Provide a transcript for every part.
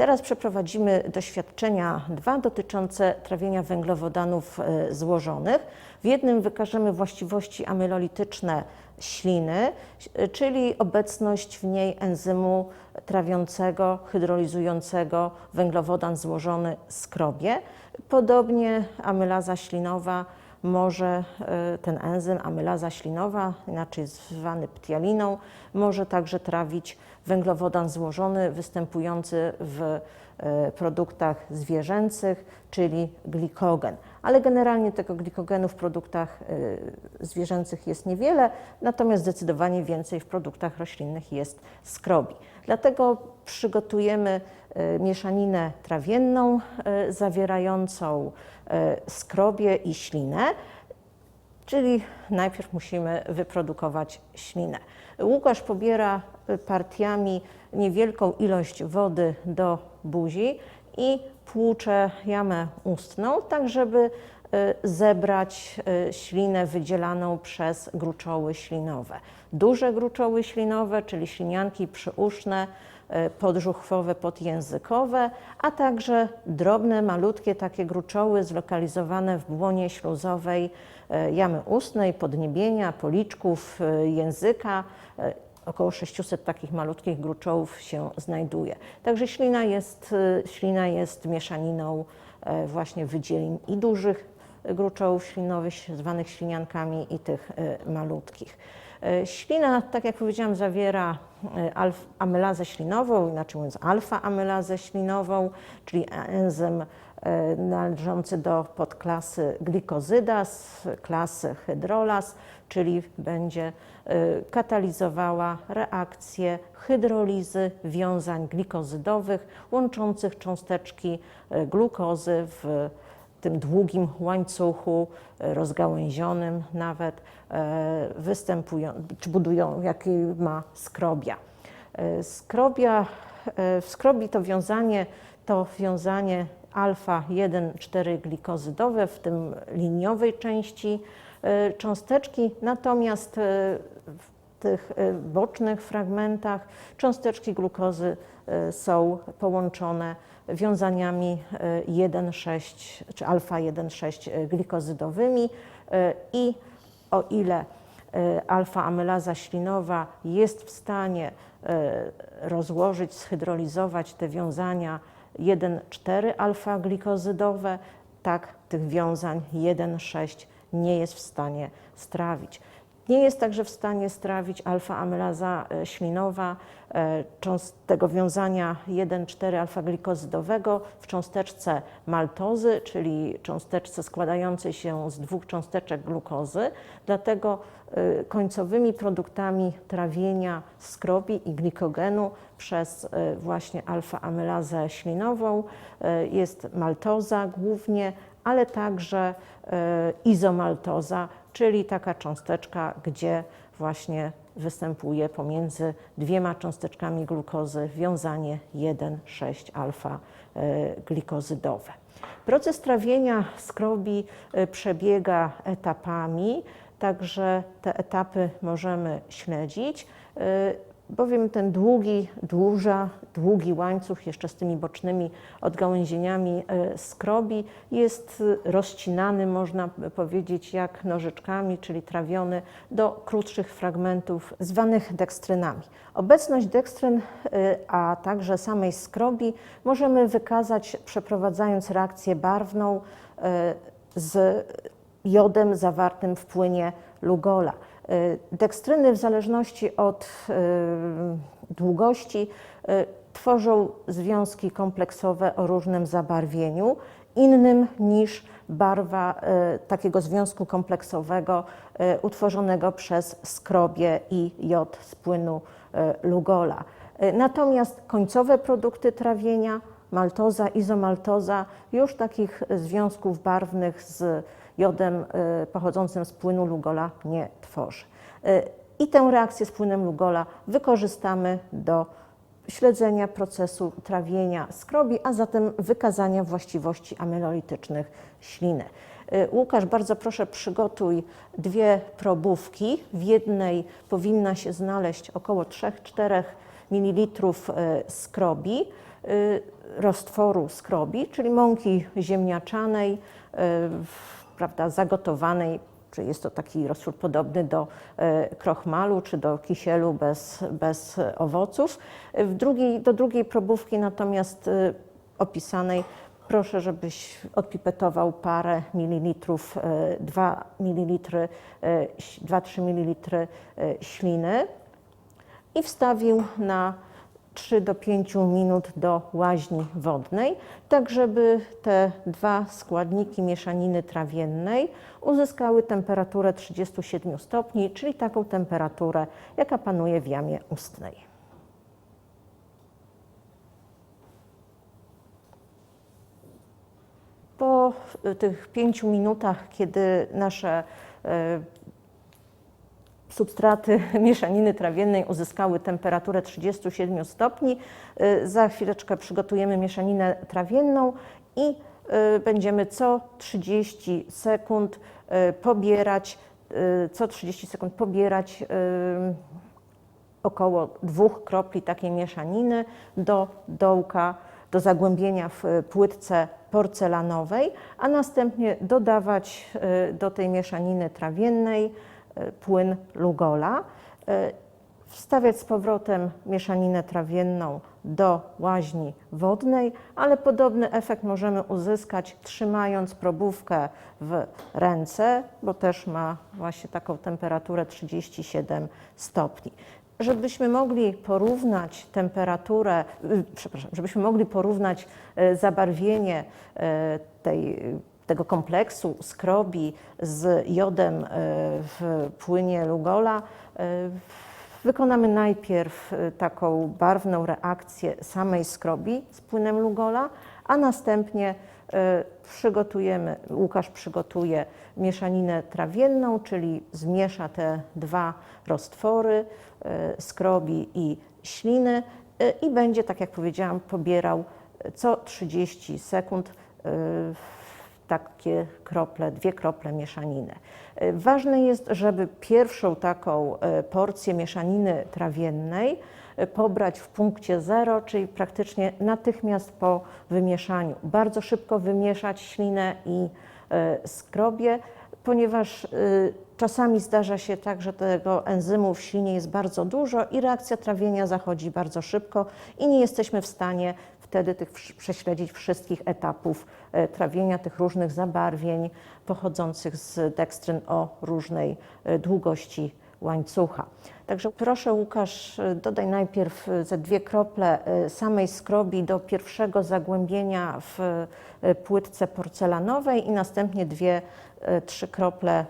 Teraz przeprowadzimy doświadczenia dwa dotyczące trawienia węglowodanów e, złożonych. W jednym wykażemy właściwości amylolityczne śliny, e, czyli obecność w niej enzymu trawiącego, hydrolizującego węglowodan złożony skrobie. Podobnie amylaza ślinowa może e, ten enzym, amylaza ślinowa, inaczej zwany ptialiną, może także trawić węglowodan złożony występujący w e, produktach zwierzęcych, czyli glikogen. Ale generalnie tego glikogenu w produktach e, zwierzęcych jest niewiele, natomiast zdecydowanie więcej w produktach roślinnych jest skrobi. Dlatego przygotujemy mieszaninę trawienną zawierającą skrobię i ślinę. Czyli najpierw musimy wyprodukować ślinę. Łukasz pobiera partiami niewielką ilość wody do buzi i płucze jamę ustną, tak żeby zebrać ślinę wydzielaną przez gruczoły ślinowe. Duże gruczoły ślinowe, czyli ślinianki przyuszne, podżuchwowe, podjęzykowe, a także drobne, malutkie takie gruczoły zlokalizowane w błonie śluzowej jamy ustnej, podniebienia, policzków, języka. Około 600 takich malutkich gruczołów się znajduje. Także ślina jest, ślina jest mieszaniną właśnie wydzielin i dużych gruczołów ślinowych, zwanych śliniankami, i tych malutkich. Ślina, tak jak powiedziałam, zawiera amylazę ślinową, inaczej mówiąc alfa-amylazę ślinową, czyli enzym należący do podklasy glikozydas, klasy hydrolas, czyli będzie katalizowała reakcję hydrolizy wiązań glikozydowych łączących cząsteczki glukozy w tym długim łańcuchu, rozgałęzionym nawet, występują, czy budują, jaki ma skrobia. Skrobia, w skrobi to wiązanie, to wiązanie alfa-1,4 glikozydowe, w tym liniowej części cząsteczki, natomiast w tych bocznych fragmentach cząsteczki glukozy są połączone wiązaniami 1,6 czy alfa-1,6 glikozydowymi i o ile alfa-amylaza ślinowa jest w stanie rozłożyć, zhydrolizować te wiązania 1,4 alfa-glikozydowe, tak tych wiązań 1,6 nie jest w stanie strawić. Nie jest także w stanie strawić alfa-amylaza ślinowa tego wiązania 1,4 alfa-glikozydowego w cząsteczce maltozy, czyli cząsteczce składającej się z dwóch cząsteczek glukozy. Dlatego końcowymi produktami trawienia skrobi i glikogenu przez właśnie alfa-amylazę ślinową jest maltoza głównie, ale także izomaltoza, czyli taka cząsteczka, gdzie właśnie występuje pomiędzy dwiema cząsteczkami glukozy wiązanie 1,6 alfa glikozydowe. Proces trawienia skrobi przebiega etapami, także te etapy możemy śledzić bowiem ten długi, duża, długi łańcuch jeszcze z tymi bocznymi odgałęzieniami skrobi jest rozcinany, można powiedzieć, jak nożyczkami, czyli trawiony do krótszych fragmentów zwanych dekstrynami. Obecność dekstryn, a także samej skrobi możemy wykazać przeprowadzając reakcję barwną z jodem zawartym w płynie Lugola. Dekstryny w zależności od długości tworzą związki kompleksowe o różnym zabarwieniu, innym niż barwa takiego związku kompleksowego utworzonego przez skrobie i jod z płynu Lugola. Natomiast końcowe produkty trawienia, maltoza, izomaltoza, już takich związków barwnych z jodem pochodzącym z płynu Lugola nie tworzy. I tę reakcję z płynem Lugola wykorzystamy do śledzenia procesu trawienia skrobi, a zatem wykazania właściwości amylolitycznych śliny. Łukasz, bardzo proszę przygotuj dwie probówki. W jednej powinna się znaleźć około 3-4 ml skrobi. y, roztworu skrobi, czyli mąki ziemniaczanej, y, prawda, zagotowanej, czy jest to taki roztwór podobny do y, krochmalu czy do kisielu bez, bez owoców. W drugiej, do drugiej probówki natomiast y, opisanej proszę, żebyś odpipetował parę mililitrów, 2 ml, 2-3 ml śliny i wstawił na 3 do 5 minut do łaźni wodnej, tak żeby te dwa składniki mieszaniny trawiennej uzyskały temperaturę 37 stopni, czyli taką temperaturę, jaka panuje w jamie ustnej. Po y, tych pięciu minutach, kiedy nasze e, substraty mieszaniny trawiennej uzyskały temperaturę 37 stopni. Y, Za chwileczkę przygotujemy mieszaninę trawienną i y, będziemy co 30 sekund y, pobierać, y, co 30 sekund pobierać około dwóch kropli takiej mieszaniny do dołka, do zagłębienia w płytce porcelanowej, a następnie dodawać do tej mieszaniny trawiennej płyn Lugola. y, Wstawiać z powrotem mieszaninę trawienną do łaźni wodnej, ale podobny efekt możemy uzyskać trzymając probówkę w ręce, bo też ma właśnie taką temperaturę 37 stopni. Żebyśmy mogli porównać temperaturę, y, przepraszam, żebyśmy mogli porównać y, zabarwienie y, tej, tego kompleksu skrobi z jodem y, w płynie Lugola, y, Wykonamy najpierw y, taką barwną reakcję samej skrobi z płynem Lugola, a następnie przygotujemy, Łukasz przygotuje mieszaninę trawienną, czyli zmiesza te dwa roztwory, skrobi i śliny i będzie, tak jak powiedziałam, pobierał co 30 sekund takie krople, dwie krople mieszaniny. E, Ważne jest, żeby pierwszą taką e, porcję mieszaniny trawiennej e, pobrać w punkcie zero, czyli praktycznie natychmiast po wymieszaniu. Bardzo szybko wymieszać ślinę i e, skrobię, ponieważ czasami zdarza się tak, że tego enzymu w ślinie jest bardzo dużo i reakcja trawienia zachodzi bardzo szybko i nie jesteśmy w stanie wtedy tych prześledzić wszystkich etapów e, trawienia, tych różnych zabarwień pochodzących z dekstryn o różnej e, długości łańcucha. Także proszę Łukasz, e, dodaj najpierw ze dwie krople samej skrobi do pierwszego zagłębienia w płytce porcelanowej i następnie dwie, trzy krople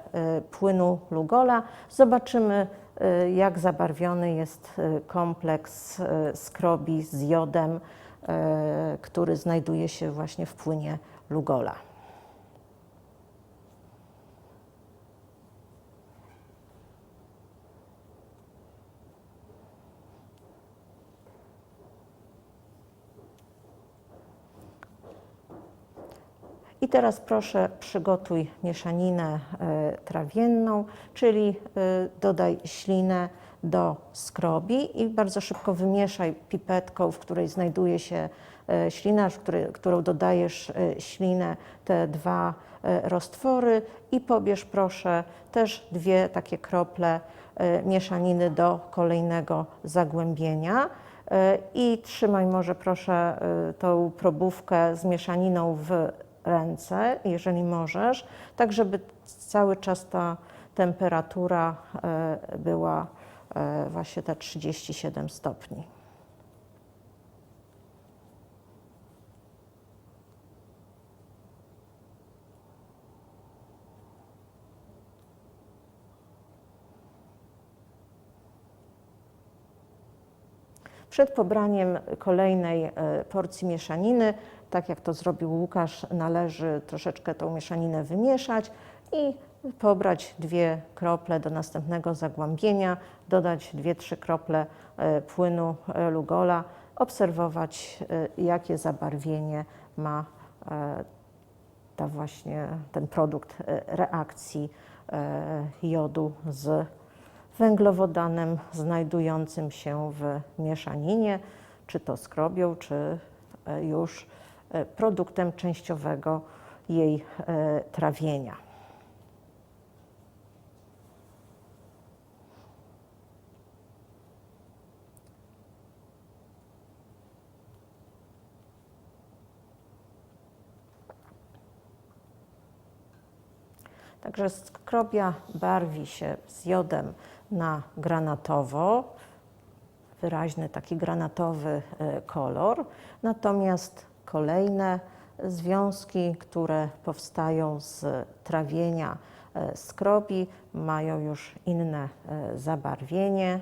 płynu Lugola. Zobaczymy, jak zabarwiony jest kompleks skrobi z jodem, który znajduje się właśnie w płynie Lugola. I teraz proszę przygotuj mieszaninę e, trawienną, czyli e, dodaj ślinę do skrobi i bardzo szybko wymieszaj pipetką, w której znajduje się e, ślina, w której, którą dodajesz e, ślinę, te dwa e, roztwory i pobierz proszę też dwie takie krople mieszaniny do kolejnego zagłębienia. I trzymaj może proszę tą probówkę z mieszaniną w ręce, jeżeli możesz, tak żeby cały czas ta temperatura była właśnie te 37 stopni. Przed pobraniem kolejnej e, porcji mieszaniny, tak jak to zrobił Łukasz, należy troszeczkę tą mieszaninę wymieszać i pobrać dwie krople do następnego zagłębienia, dodać dwie, trzy krople e, płynu e, Lugola, obserwować e, jakie zabarwienie ma ta właśnie, ten produkt reakcji jodu z węglowodanem znajdującym się w mieszaninie, czy to skrobią, czy już produktem częściowego jej trawienia. Także skrobia barwi się z jodem na granatowo, wyraźny taki granatowy e, kolor. Natomiast kolejne związki, które powstają z trawienia e, skrobi, mają już inne e, zabarwienie.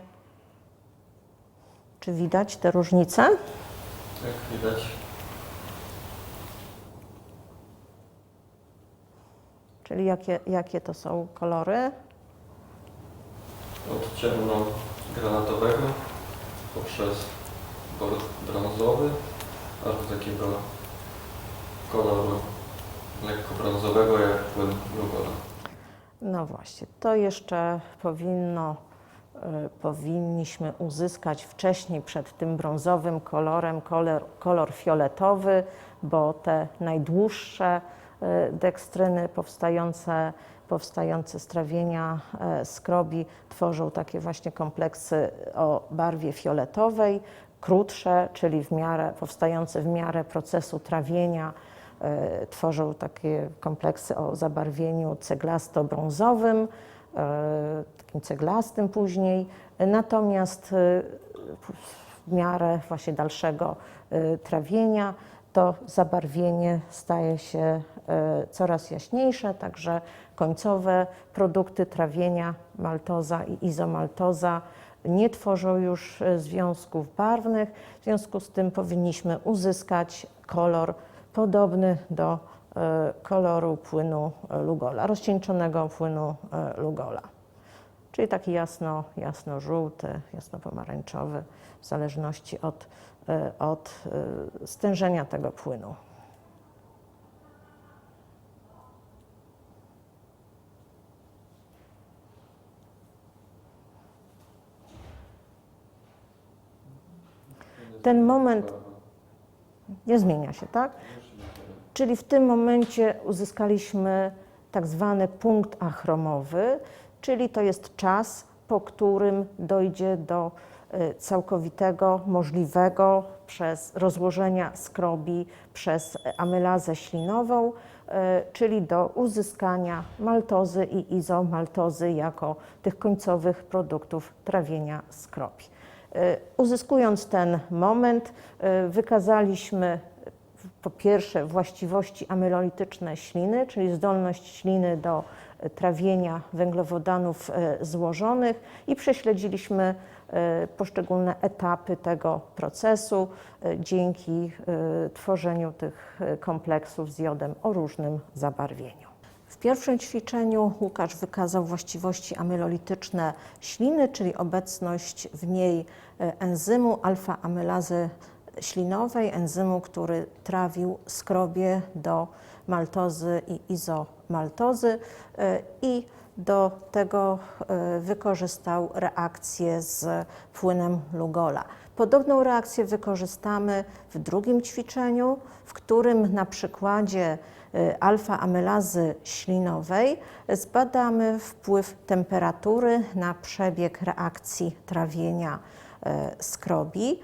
Czy widać te różnice? Jak widać, Czyli jakie, jakie to są kolory? od ciemno-granatowego poprzez brązowy, aż do takiego koloru lekko brązowego jak płyn Lugola. No właśnie, to jeszcze powinno, y, powinniśmy uzyskać wcześniej przed tym brązowym kolorem kolor, kolor fioletowy, bo te najdłuższe dekstryny powstające, powstające z trawienia y, skrobi tworzą takie właśnie kompleksy o barwie fioletowej, krótsze, czyli w miarę, powstające w miarę procesu trawienia, e, tworzą takie kompleksy o zabarwieniu ceglasto-brązowym, e, takim ceglastym później. Natomiast e, w miarę właśnie dalszego e, trawienia to zabarwienie staje się e, coraz jaśniejsze, także końcowe produkty trawienia maltoza i izomaltoza nie tworzą już e, związków barwnych, w związku z tym powinniśmy uzyskać kolor podobny do e, koloru płynu Lugola, rozcieńczonego płynu Lugola. Czyli taki jasno, jasno-żółty, jasno-pomarańczowy, w zależności od, od e, stężenia tego płynu. Ten moment nie zmienia się, tak? Czyli w tym momencie uzyskaliśmy tak zwany punkt achromowy, czyli to jest czas, po którym dojdzie do y, całkowitego, możliwego przez rozłożenia skrobi przez amylazę ślinową, y, czyli do uzyskania maltozy i izomaltozy jako tych końcowych produktów trawienia skrobi. Y, Uzyskując ten moment, y, wykazaliśmy po pierwsze właściwości amylolityczne śliny, czyli zdolność śliny do trawienia węglowodanów złożonych i prześledziliśmy poszczególne etapy tego procesu e, dzięki e, tworzeniu tych kompleksów z jodem o różnym zabarwieniu. W pierwszym ćwiczeniu Łukasz wykazał właściwości amylolityczne śliny, czyli obecność w niej enzymu alfa-amylazy ślinowej, enzymu, który trawił skrobie do maltozy i izomaltozy i do tego e, wykorzystał reakcję z płynem Lugola. Podobną reakcję wykorzystamy w drugim ćwiczeniu, w którym na przykładzie e, alfa-amylazy ślinowej zbadamy wpływ temperatury na przebieg reakcji trawienia e, skrobi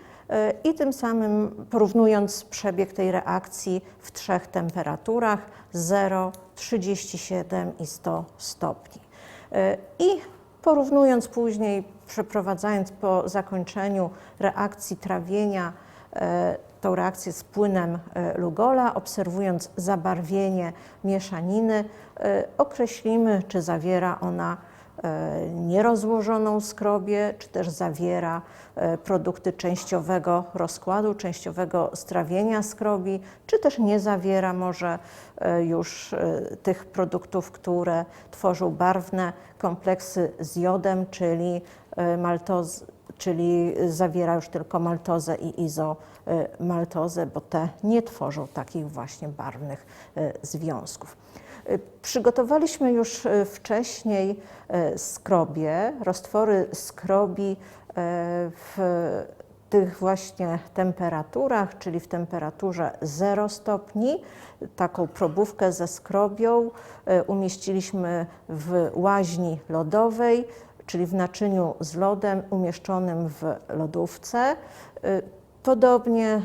i tym samym porównując przebieg tej reakcji w trzech temperaturach 0, 37 i 100 stopni. E, I porównując później, przeprowadzając po zakończeniu reakcji trawienia, e, tą reakcję z płynem e, Lugola, obserwując zabarwienie mieszaniny, określimy, czy zawiera ona nierozłożoną skrobię, czy też zawiera e, produkty częściowego rozkładu, częściowego strawienia skrobi, czy też nie zawiera może e, już e, tych produktów, które tworzą barwne kompleksy z jodem, czyli e, maltoz, czyli zawiera już tylko maltozę i izomaltozę, bo te nie tworzą takich właśnie barwnych e, związków. Przygotowaliśmy już e, wcześniej e, skrobie, roztwory skrobi e, w tych właśnie temperaturach, czyli w temperaturze 0 stopni, taką probówkę ze skrobią umieściliśmy w łaźni lodowej, czyli w naczyniu z lodem umieszczonym w lodówce. Podobnie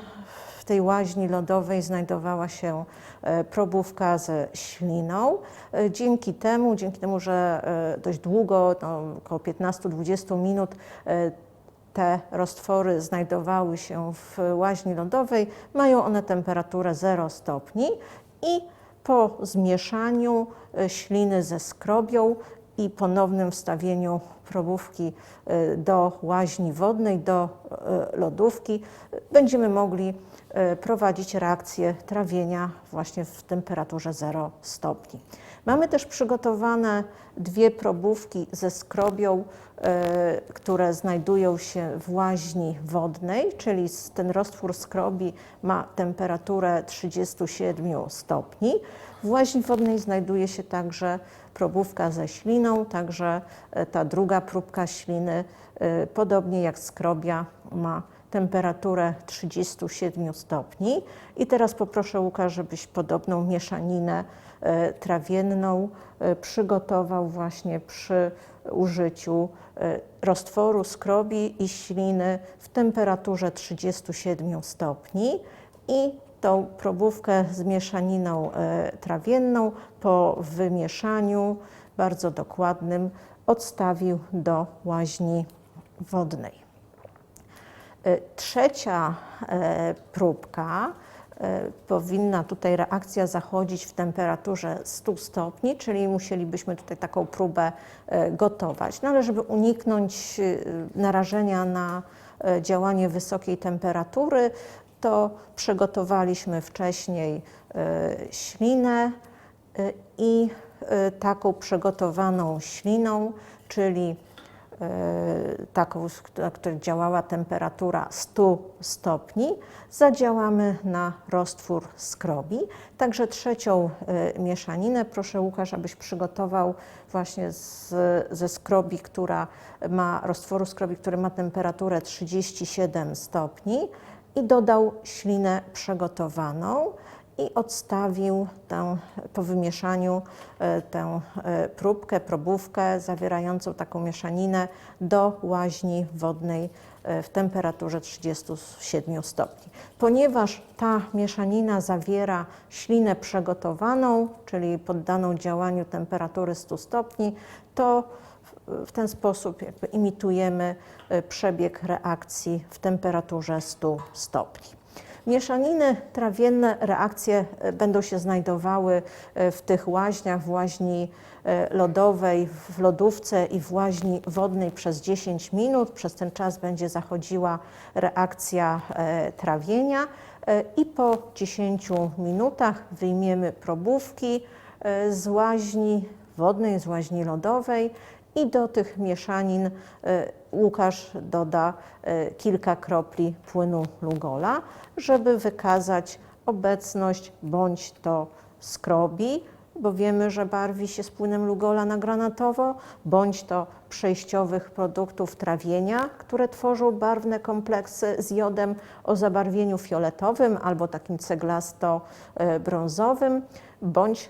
tej łaźni lodowej znajdowała się e, probówka ze śliną. E, Dzięki temu, dzięki temu, że e, dość długo, no, około 15-20 minut, te roztwory znajdowały się w łaźni lodowej, mają one temperaturę 0 stopni i po zmieszaniu śliny ze skrobią i ponownym wstawieniu probówki do łaźni wodnej, do lodówki, będziemy mogli prowadzić reakcję trawienia właśnie w temperaturze 0 stopni. Mamy też przygotowane dwie probówki ze skrobią, e, które znajdują się w łaźni wodnej, czyli ten roztwór skrobi ma temperaturę 37 stopni. W łaźni wodnej znajduje się także probówka ze śliną, także e, ta druga próbka śliny, e, podobnie jak skrobia, ma temperaturę 37 stopni. I teraz poproszę Łukasz, żebyś podobną mieszaninę e, trawienną e, przygotował właśnie przy użyciu e, roztworu skrobi i śliny w temperaturze 37 stopni i tą probówkę z mieszaniną trawienną po wymieszaniu bardzo dokładnym odstawił do łaźni wodnej. E, Trzecia e, próbka e, powinna tutaj reakcja zachodzić w temperaturze 100 stopni, czyli musielibyśmy tutaj taką próbę gotować. No ale żeby uniknąć narażenia na działanie wysokiej temperatury, to przygotowaliśmy wcześniej ślinę i taką przygotowaną śliną, czyli taką, na której działała temperatura 100 stopni, zadziałamy na roztwór skrobi. Także trzecią e, mieszaninę proszę Łukasz, abyś przygotował właśnie z, ze skrobi, która ma, roztworu skrobi, który ma temperaturę 37 stopni i dodał ślinę przygotowaną i odstawił tę, po wymieszaniu e, tę e, próbkę, probówkę zawierającą taką mieszaninę do łaźni wodnej e, w temperaturze 37 stopni. Ponieważ ta mieszanina zawiera ślinę przygotowaną, czyli poddaną działaniu temperatury 100 stopni, to w- ten sposób imitujemy przebieg reakcji w temperaturze 100 stopni. Mieszaniny trawienne, reakcje e, będą się znajdowały e, w tych łaźniach, w łaźni e, lodowej, w lodówce i w łaźni wodnej przez 10 minut. Przez ten czas będzie zachodziła reakcja trawienia i po 10 minutach wyjmiemy probówki z łaźni wodnej, z łaźni lodowej i do tych mieszanin e, Łukasz doda e, kilka kropli płynu Lugola, żeby wykazać obecność bądź to skrobi, bo wiemy, że barwi się z płynem Lugola na granatowo, bądź to przejściowych produktów trawienia, które tworzą barwne kompleksy z jodem o zabarwieniu fioletowym albo takim ceglasto-brązowym, bądź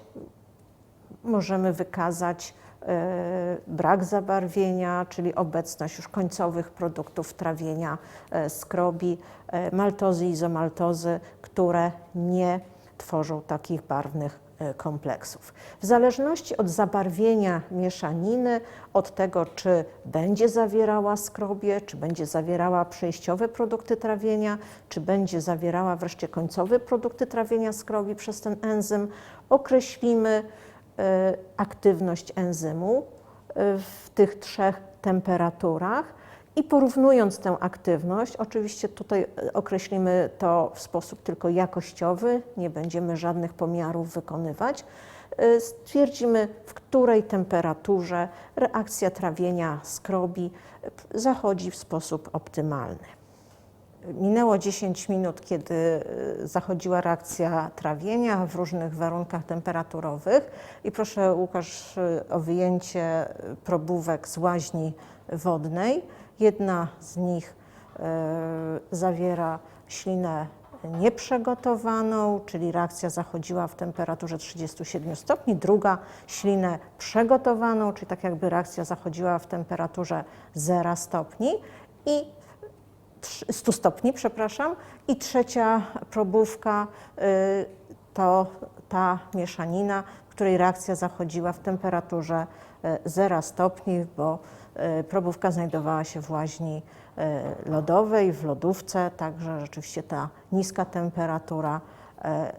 możemy wykazać e, brak zabarwienia, czyli obecność już końcowych produktów trawienia e, skrobi, e, maltozy, izomaltozy, które nie tworzą takich barwnych e, kompleksów. W zależności od zabarwienia mieszaniny, od tego, czy będzie zawierała skrobie, czy będzie zawierała przejściowe produkty trawienia, czy będzie zawierała wreszcie końcowe produkty trawienia skrobi przez ten enzym, określimy e, aktywność enzymu e, w tych trzech temperaturach i porównując tę aktywność, oczywiście tutaj e, określimy to w sposób tylko jakościowy, nie będziemy żadnych pomiarów wykonywać, stwierdzimy, w której temperaturze reakcja trawienia skrobi zachodzi w sposób optymalny. Minęło 10 minut, kiedy y, zachodziła reakcja trawienia w różnych warunkach temperaturowych. I proszę Łukasz y, o wyjęcie y, probówek z łaźni wodnej. Jedna z nich zawiera ślinę nieprzegotowaną, czyli reakcja zachodziła w temperaturze 37 stopni, druga ślinę przegotowaną, czyli tak jakby reakcja zachodziła w temperaturze 0 stopni. I 100 stopni, przepraszam, i trzecia probówka y, to ta mieszanina, której reakcja zachodziła w temperaturze y, 0 stopni, bo y, probówka znajdowała się w łaźni y, lodowej, w lodówce, także rzeczywiście ta niska temperatura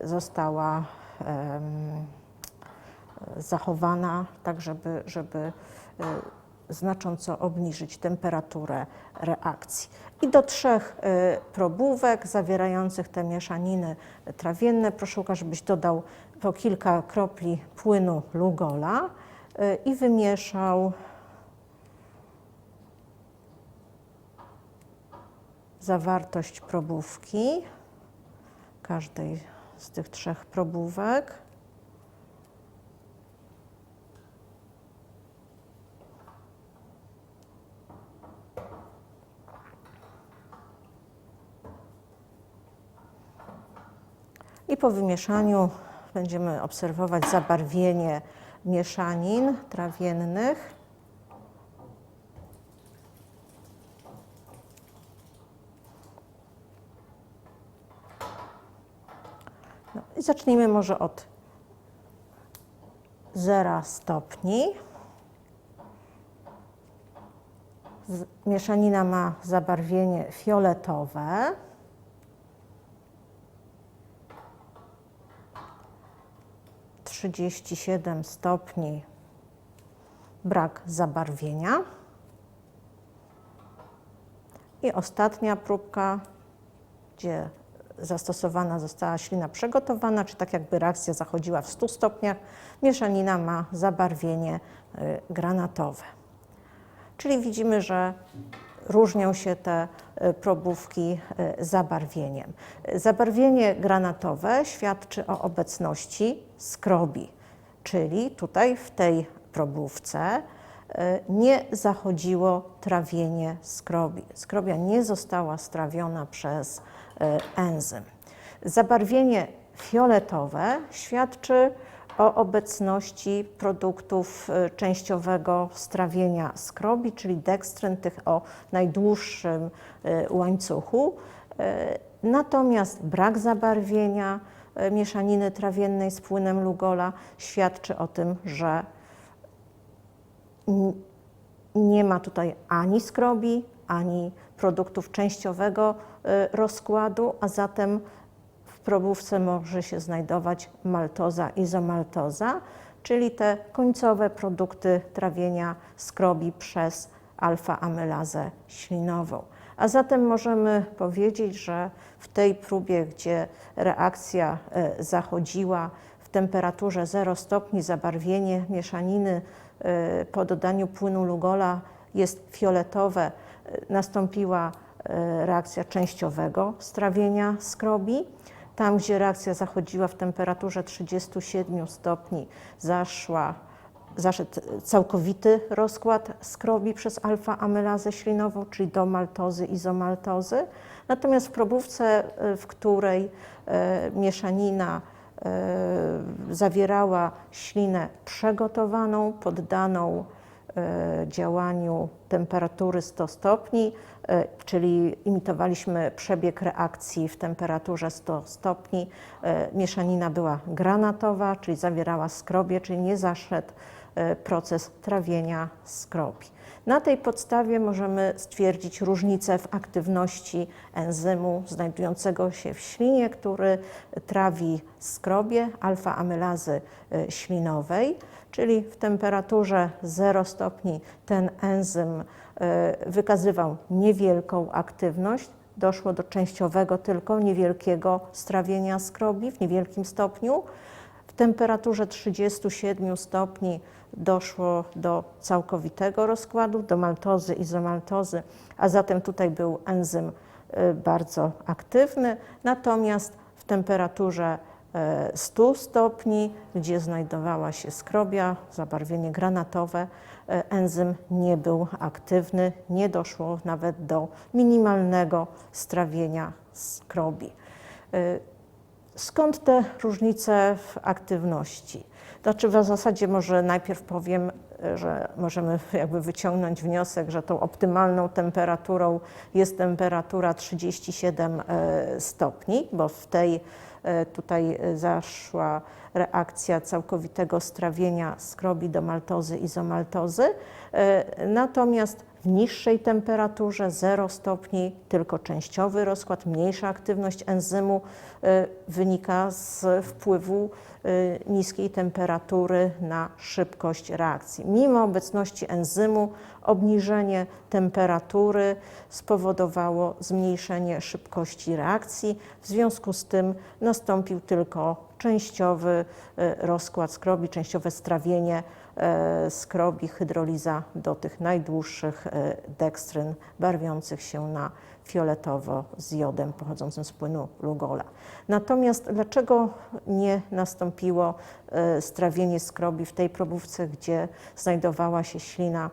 y, została zachowana, tak żeby, żeby y, znacząco obniżyć temperaturę reakcji. I do trzech y, probówek zawierających te mieszaniny trawienne proszę Łukasz, żebyś dodał po kilka kropli płynu Lugola y, i wymieszał zawartość probówki każdej z tych trzech probówek. I po wymieszaniu będziemy obserwować zabarwienie mieszanin trawiennych. No i zacznijmy może od 0 stopni. Mieszanina ma zabarwienie fioletowe. Trzydzieści siedem stopni brak zabarwienia. I ostatnia próbka, gdzie zastosowana została ślina przygotowana, czy tak jakby reakcja zachodziła w 100 stopniach, mieszanina ma zabarwienie y, granatowe. Czyli widzimy, że różnią się te y, probówki y, zabarwieniem. Zabarwienie granatowe świadczy o obecności skrobi, czyli tutaj w tej probówce y, nie zachodziło trawienie skrobi. Skrobia nie została strawiona przez enzym. Zabarwienie fioletowe świadczy o obecności produktów y, częściowego strawienia skrobi, czyli dekstryn, tych o najdłuższym y, łańcuchu. Y, Natomiast brak zabarwienia mieszaniny trawiennej z płynem Lugola świadczy o tym, że nie ma tutaj ani skrobi, ani produktów częściowego rozkładu, a zatem w probówce może się znajdować maltoza, izomaltoza, czyli te końcowe produkty trawienia skrobi przez alfa-amylazę ślinową. A zatem możemy powiedzieć, że w tej próbie, gdzie reakcja e, zachodziła w temperaturze 0 stopni, zabarwienie mieszaniny e, po dodaniu płynu Lugola jest fioletowe, e, nastąpiła reakcja częściowego strawienia skrobi. Tam, gdzie reakcja zachodziła w temperaturze 37 stopni, zaszła, zaszedł całkowity rozkład skrobi przez alfa-amylazę ślinową, czyli do maltozy, izomaltozy. Natomiast w probówce, y, w której e, mieszanina e, zawierała ślinę przygotowaną, poddaną e, działaniu temperatury 100 stopni, e, czyli imitowaliśmy przebieg reakcji w temperaturze 100 stopni. E, Mieszanina była granatowa, czyli zawierała skrobie, czyli nie zaszedł e, proces trawienia skrobi. Na tej podstawie możemy stwierdzić różnicę w aktywności enzymu znajdującego się w ślinie, który trawi skrobie alfa-amylazy e, ślinowej, czyli w temperaturze 0 stopni ten enzym e, wykazywał niewielką aktywność. Doszło do częściowego tylko niewielkiego strawienia skrobi w niewielkim stopniu. W temperaturze 37 stopni doszło do całkowitego rozkładu, do maltozy, izomaltozy, a zatem tutaj był enzym y, bardzo aktywny. Natomiast w temperaturze e, 100 stopni, gdzie znajdowała się skrobia, zabarwienie granatowe, e, enzym nie był aktywny, nie doszło nawet do minimalnego strawienia skrobi. E, Skąd te różnice w aktywności? Znaczy w zasadzie może najpierw powiem, że możemy jakby wyciągnąć wniosek, że tą optymalną temperaturą jest temperatura 37 e, stopni, bo w tej tutaj e, zaszła reakcja całkowitego strawienia skrobi do maltozy izomaltozy. E, Natomiast w niższej temperaturze 0 stopni, tylko częściowy rozkład, mniejsza aktywność enzymu e, wynika z wpływu e, niskiej temperatury na szybkość reakcji. Mimo obecności enzymu obniżenie temperatury spowodowało zmniejszenie szybkości reakcji. W związku z tym nastąpił tylko częściowy e, rozkład skrobi, częściowe strawienie e, skrobi, hydroliza do tych najdłuższych e, dekstryn barwiących się na fioletowo z jodem pochodzącym z płynu Lugola. Natomiast dlaczego nie nastąpiło strawienie skrobi w tej probówce, gdzie znajdowała się ślina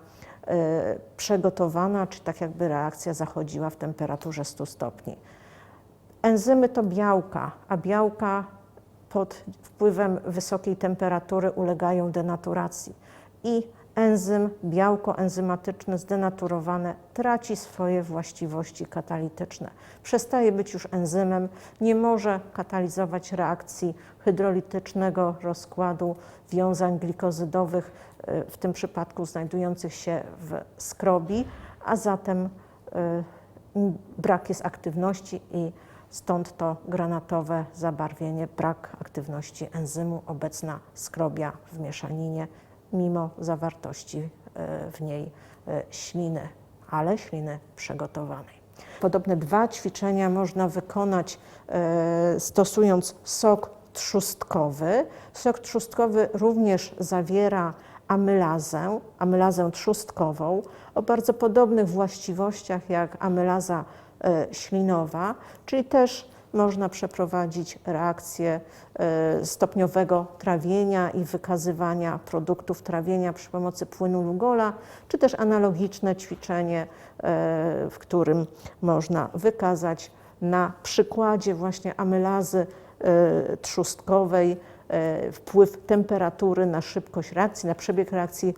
przegotowana, czy tak jakby reakcja zachodziła w temperaturze 100 stopni? Enzymy to białka, a białka pod wpływem wysokiej temperatury ulegają denaturacji i enzym, białko enzymatyczne zdenaturowane traci swoje właściwości katalityczne. Przestaje być już enzymem, nie może katalizować reakcji hydrolitycznego rozkładu wiązań glikozydowych, y, w tym przypadku znajdujących się w skrobi, a zatem y, brak jest aktywności i stąd to granatowe zabarwienie, brak aktywności enzymu, obecna skrobia w mieszaninie, mimo zawartości e, w niej e, śliny, ale śliny przygotowanej. Podobne dwa ćwiczenia można wykonać e, stosując sok trzustkowy. Sok trzustkowy również zawiera amylazę, amylazę trzustkową o bardzo podobnych właściwościach jak amylaza ślinowa, czyli też można przeprowadzić reakcję e, stopniowego trawienia i wykazywania produktów trawienia przy pomocy płynu Lugola, czy też analogiczne ćwiczenie, e, w którym można wykazać na przykładzie właśnie amylazy e, trzustkowej wpływ temperatury na szybkość reakcji, na przebieg reakcji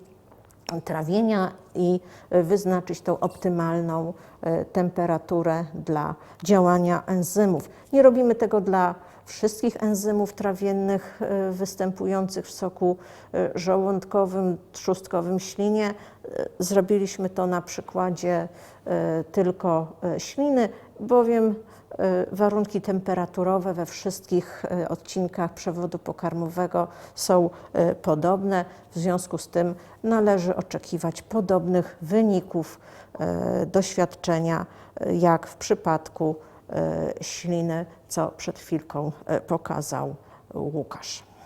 trawienia i e, wyznaczyć tą optymalną e, temperaturę dla działania enzymów. Nie robimy tego dla wszystkich enzymów trawiennych e, występujących w soku żołądkowym, trzustkowym, ślinie. Zrobiliśmy to na przykładzie tylko śliny, bowiem warunki temperaturowe we wszystkich e, odcinkach przewodu pokarmowego są e, podobne. W związku z tym należy oczekiwać podobnych wyników doświadczenia, jak w przypadku śliny, co przed chwilką pokazał Łukasz.